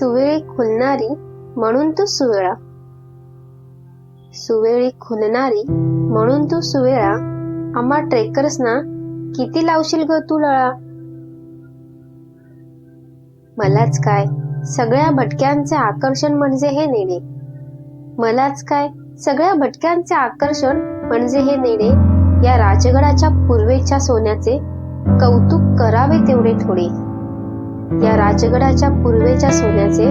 सुवेळी खुलणारी म्हणून तू सुवेळा. सुवेळी खुलणारी म्हणून तू सुवेळा. आम्हा ट्रेकर्सना किती लावशील ग तू लळा? मलाच काय? सगळ्या भटक्यांचे आकर्षण म्हणजे हे नेणे. मलाच काय? सगळ्या भटक्यांचे आकर्षण म्हणजे हे नेणे. या राजगडाच्या पूर्वेच्या सोन्याचे कौतुक करावे तेवढे थोडे. या राजगडाच्या पूर्वेच्या सोन्याचे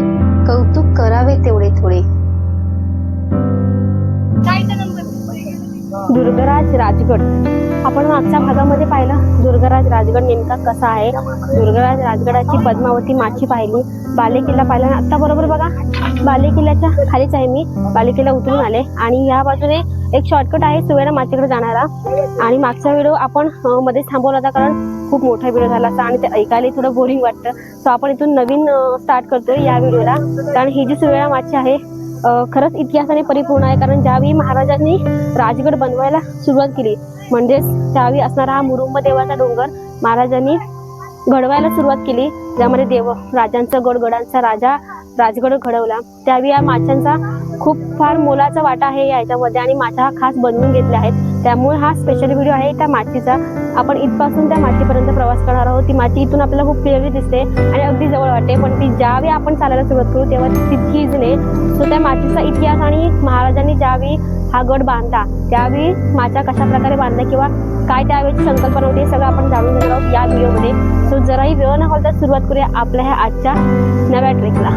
कौतुक करावे तेवढे थोडे. दुर्गराज राजगड. आपण मागच्या भागामध्ये पाहिलं दुर्गराज राजगड नेमका कसा आहे? दुर्गराज राजगडाची पद्मावती माची पाहिली बालेकिल्ला पाहिला. आता बरोबर बघा. बालेकिल्ल्याच्या खालीच आहे मी. बालेकिल्ला उतरून आले. आणि या बाजूने एक शॉर्टकट आहे सुवेळा माचीकडे जाणारा. आणि मागचा व्हिडिओ आपण मध्येच थांबवला होता कारण खूप मोठा व्हिडिओ झाला असा आणि ते ऐकायला थोडं बोरिंग वाटतं. सो आपण इथून नवीन स्टार्ट करतोय या व्हिडिओला कारण ही जी सुवेळा माची आहे खरंच इतिहासाने परिपूर्ण आहे. कारण ज्यावेळी महाराजांनी राजगड बनवायला सुरुवात केली म्हणजेच त्यावेळी असणारा हा मुरुंब देवाचा डोंगर महाराजांनी घडवायला सुरुवात केली. ज्यामध्ये देव राजांचा गडगडांचा राजा राजगड घडवला त्यावेळी या माशांचा खूप फार मोलाचा वाटा आहे याच्यामध्ये आणि माशा हा खास बनवून घेतल्या आहेत. त्यामुळे हा स्पेशल व्हिडिओ आहे त्या माशीचा आपण इथपासून त्या मातीपर्यंत प्रवास करणार आहोत ती माती इथून आपल्याला खूप क्लिअरली दिसते आणि अगदी जवळ वाटते. पण ती ज्यावेळी आपण चालायला सुरुवात करू तेव्हा ती तितकी सो त्या मातीचा इतिहास आणि महाराजांनी ज्यावेळी हा गड बांधला त्यावेळी माचा कशा प्रकारे बांधला किंवा काय त्यावेळेची संकल्पना होती सगळं आपण जाणून घेणार आहोत या व्हिडिओमध्ये सो जराही वेळ न तर सुरुवात करूया आपल्या ह्या आजच्या नव्या ट्रेकला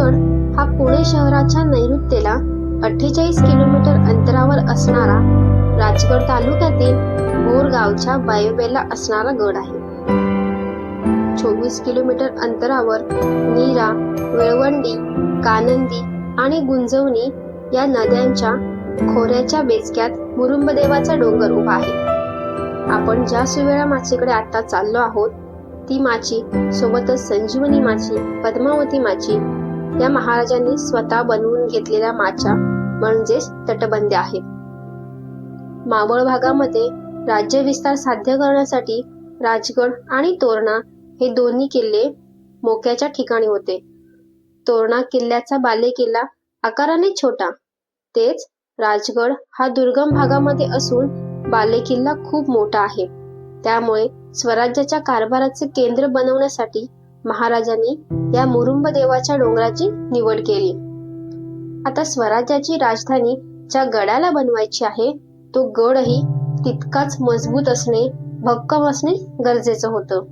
राजगड हा पुणे शहराच्या नैऋत्येला अठ्ठेचाळीस किलोमीटर अंतरावर असणारा राजगड तालुक्यातील बोरगावच्या वायव्येला असणारा गड आहे. चोवीस किलोमीटर अंतरावर नीरा वेळवंडी कानंदी आणि गुंजवणी या नद्यांच्या खोऱ्याच्या बेचक्यात मुरुंबदेवाचा डोंगर उभा आहे. आपण ज्या सुवेळा माचीकडे आता चाललो आहोत ती माची सोबतच संजीवनी माची पद्मावती माची या महाराजांनी स्वतः बनवून घेतलेल्या माचा म्हणजेच तटबंद्या आहेत. मावळ भागामध्ये राज्य विस्तार साध्य करण्यासाठी राजगड आणि तोरणा हे दोन्ही किल्ले मोक्याच्या ठिकाणी होते. तोरणा किल्ल्याचा बालेकिल्ला आकाराने छोटा तेच राजगड हा दुर्गम भागामध्ये असून बालेकिल्ला खूप मोठा आहे. त्यामुळे स्वराज्याच्या कारभाराचे केंद्र बनवण्यासाठी महाराजांनी या मुरुंब देवाच्या डोंगराची निवड केली. आता स्वराज्याची राजधानी ज्या गडाला बनवायची आहे तो गडही तितकाच मजबूत असणे भक्कम असणे गरजेचं होतं.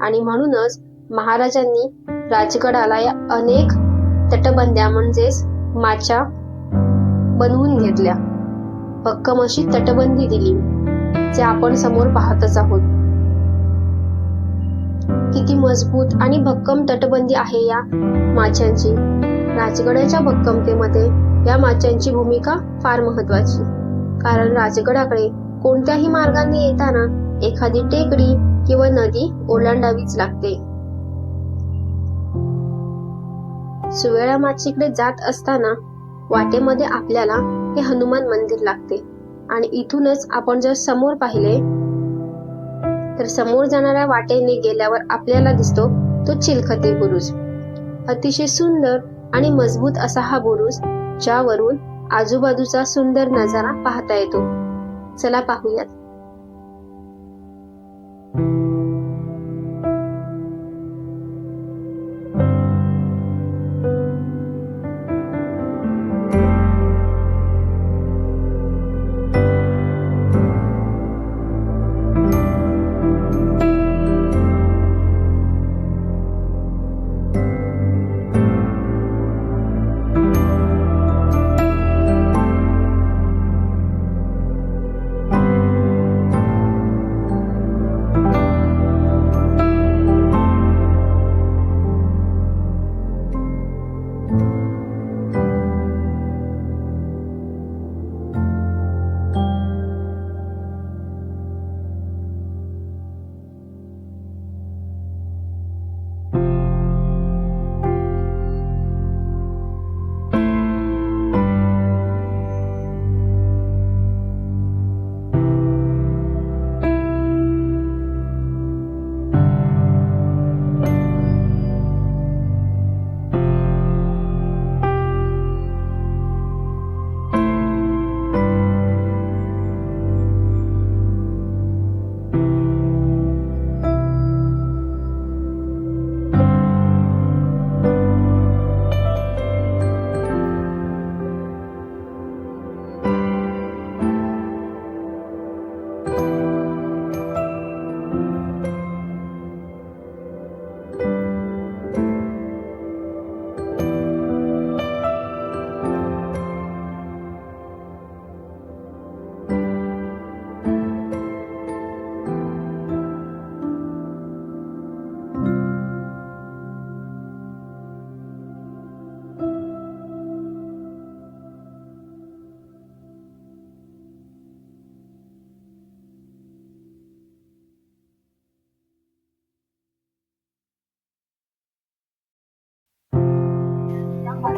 आणि म्हणूनच महाराजांनी राजगडाला या अनेक तटबंद्या म्हणजेच माच्या बनवून घेतल्या. भक्कम अशी तटबंदी दिली जे आपण समोर पाहतच आहोत. किती मजबूत आणि भक्कम तटबंदी आहे या माशांची राजगडाच्या भक्कमतेमध्ये या माशांची भूमिका फार महत्वाची कारण राजगडाकडे कोणत्याही मार्गाने येताना एखादी टेकडी किंवा नदी ओलांडावीच लागते. सुवेळा माचीकडे जात असताना वाटेमध्ये आपल्याला हे हनुमान मंदिर लागते. आणि इथूनच आपण जर समोर पाहिले तर समोर जाणाऱ्या वाटेने गेल्यावर आपल्याला दिसतो तो चिलखते बुरुज. अतिशय सुंदर आणि मजबूत असा हा बुरुज ज्यावरून आजूबाजूचा सुंदर नजारा पाहता येतो. चला पाहूयात.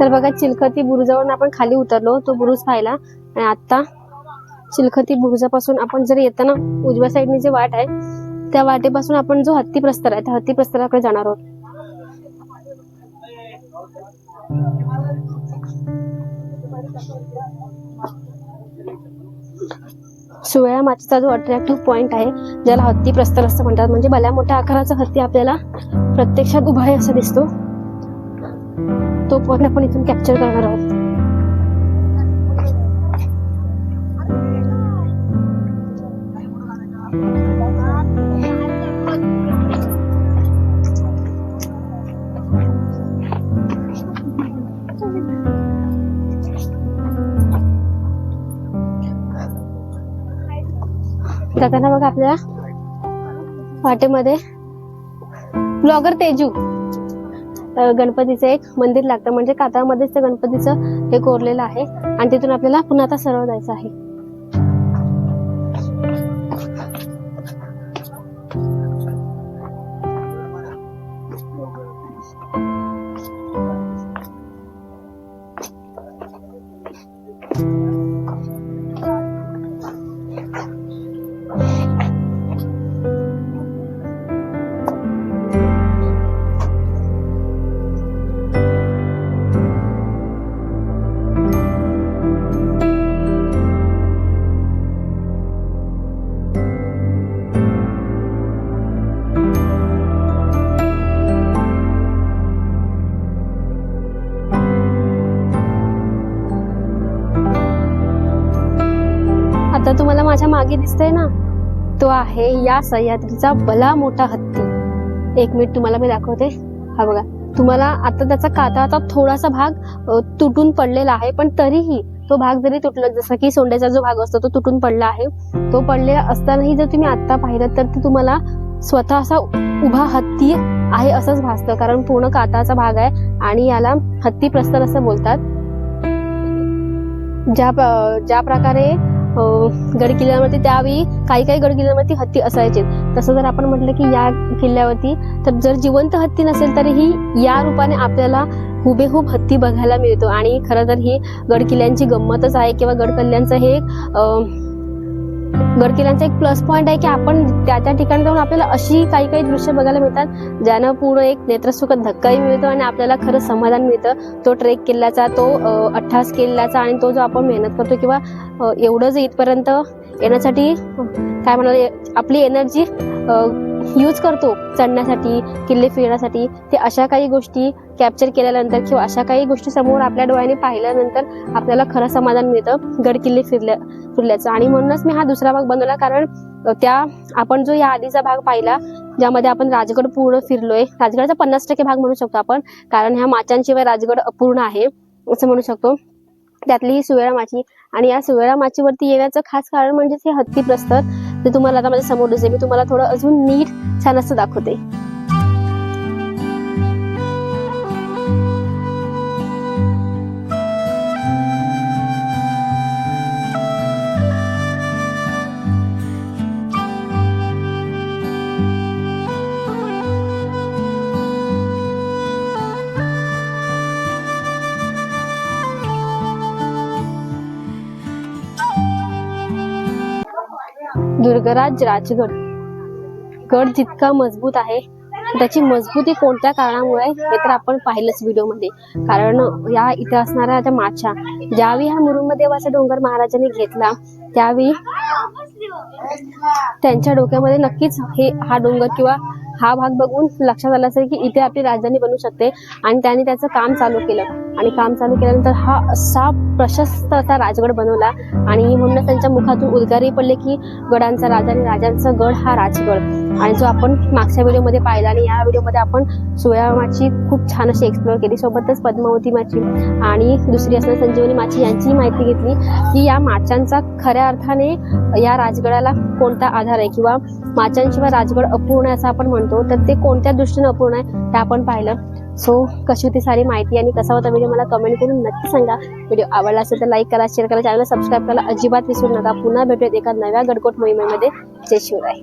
तर बघा चिलखती बुरुजावरून आपण खाली उतरलो तो बुरुज पाहिला. आणि आता चिलखती बुरुजापासून आपण जर येताना उजव्या साईडने जे वाट आहे त्या वाटेपासून आपण जो हत्ती प्रस्तर आहे त्या हत्ती प्रस्तराकडे जाणार आहोत. सुवळ्या माचीचा जो अट्रॅक्टिव्ह पॉइंट आहे ज्याला हत्ती प्रस्तर असं म्हणतात म्हणजे भल्या मोठ्या आकाराचा हत्ती आपल्याला प्रत्यक्षात उभा आहे असं दिसतो. तो पण आपण इथून कॅप्चर करणार आहोत. जाताना बघा आपल्या वाटेमध्ये ब्लॉगर तेजू. गणपतीचं एक मंदिर लागतं. म्हणजे कातळामध्येच ते गणपतीचं हे कोरलेलं आहे. आणि तिथून आपल्याला पुन्हा आता सरळ जायचं आहे. मागे दिसतंय ना तो आहे या सह्याद्रीचा भला मोठा हत्ती. एक मिनिट तुम्हाला मी दाखवते. हा बघा तुम्हाला आता त्याचा कातळाचा थोडासा भाग तुटून पडलेला आहे पण तरीही तो भाग जरी तुटला जसं की सोंड्याचा जो भाग असतो तो तुटून पडला आहे. तो पडलेला असतानाही जर तुम्ही आता पाहिलं तर ते तुम्हाला स्वतः असा उभा हत्ती आहे असंच भासतं कारण पूर्ण काताचा भाग आहे आणि याला हत्ती प्रस्तर असं बोलतात. ज्या ज्या प्रकारे गड किल्ल्यावरती त्यावेळी काही काही गड किल्ल्यावरती हत्ती असायचे. तसं जर आपण म्हटलं की या किल्ल्यावरती तर जर जिवंत हत्ती नसेल तरीही या रूपाने आपल्याला हुबेहूब हत्ती बघायला मिळतो. आणि खरं तर ही गड किल्ल्यांची गंमतच आहे किंवा गड किल्ल्यांचं हे एक गडकिल्ल्यांचा एक प्लस पॉईंट आहे की आपण त्या त्या ठिकाणी जाऊन आपल्याला अशी काही काही दृश्य बघायला मिळतात ज्यानं पूर्ण एक नेत्रसुखद धक्काही मिळतो आणि आपल्याला खरं समाधान मिळतं. तो ट्रेक किल्ल्याचा तो अठ्ठास किल्ल्याचा आणि तो जो आपण मेहनत करतो किंवा एवढं जे इथपर्यंत येण्यासाठी काय म्हणाले आपली एनर्जी यूज करतो चढण्यासाठी किल्ले फिरण्यासाठी ते अशा काही गोष्टी कॅप्चर केल्यानंतर किंवा अशा काही गोष्टी समोर आपल्या डोळ्याने पाहिल्यानंतर आपल्याला खरं समाधान मिळतं गड किल्ले फिरल्या फिरल्याचं. आणि म्हणूनच मी हा दुसरा भाग बनवला कारण त्या आपण जो या आधीचा भाग पाहिला ज्यामध्ये आपण राजगड पूर्ण फिरलोय राजगडचा पन्नास टक्के भाग म्हणू शकतो आपण कारण ह्या माचांशिवाय राजगड अपूर्ण आहे असं म्हणू शकतो. त्यातली ही सुवेळा माची. आणि या सुवेळा माचीवरती येण्याचं खास कारण म्हणजे हे हत्ती प्रस्तर ते तुम्हाला आता माझ्यासमोर दिसेल मी तुम्हाला थोडं अजून नीट छान असं दाखवते. दुर्गराज राजगड. गड जितका मजबूत आहे त्याची मजबूती कोणत्या कारणामुळे आहे हे तर आपण पाहिलंच व्हिडिओमध्ये. कारण या इथे असणाऱ्या त्या माछा ज्यावेळी हा मुरुमदेवाचा डोंगर महाराजांनी घेतला त्यावेळी त्यांच्या डोक्यामध्ये नक्कीच हे हा डोंगर किंवा हा भाग बघून लक्षात आलं असेल की इथे आपली राजधानी बनू शकते. आणि त्याने त्याचं काम चालू केलं. आणि काम चालू केल्यानंतर हा असा प्रशस्त असा राजगड बनवला आणि म्हणूनच त्यांच्या मुखातून उद्गारही पडले की गडांचा राजा आणि राजांचा गड हा राजगड. आणि जो आपण मागच्या व्हिडिओमध्ये पाहिला आणि या व्हिडिओमध्ये आपण सोयामाची खूप छान अशी एक्सप्लोअर केली. सोबतच पद्मावती माची आणि दुसरी असणार संजीवनी माची यांचीही माहिती घेतली की या माचांचा खऱ्या अर्थाने या राजगडाला कोणता आधार आहे किंवा माचांशिवाय राजगड अपूर्ण आहे असं आपण म्हणतो तर ते कोणत्या दृष्टीने अपूर्ण आहे ते आपण पाहिलं. सो कशी होती सारी माहिती आणि कसा होता व्हिडिओ मला कमेंट करून नक्की सांगा. व्हिडिओ आवडला असेल तर लाईक करा शेअर करा चॅनल सबस्क्राईब करा अजिबात विसरू नका. पुन्हा भेटूयात एका नव्या गडकोट मोहिमेमध्ये. जय शिवराय.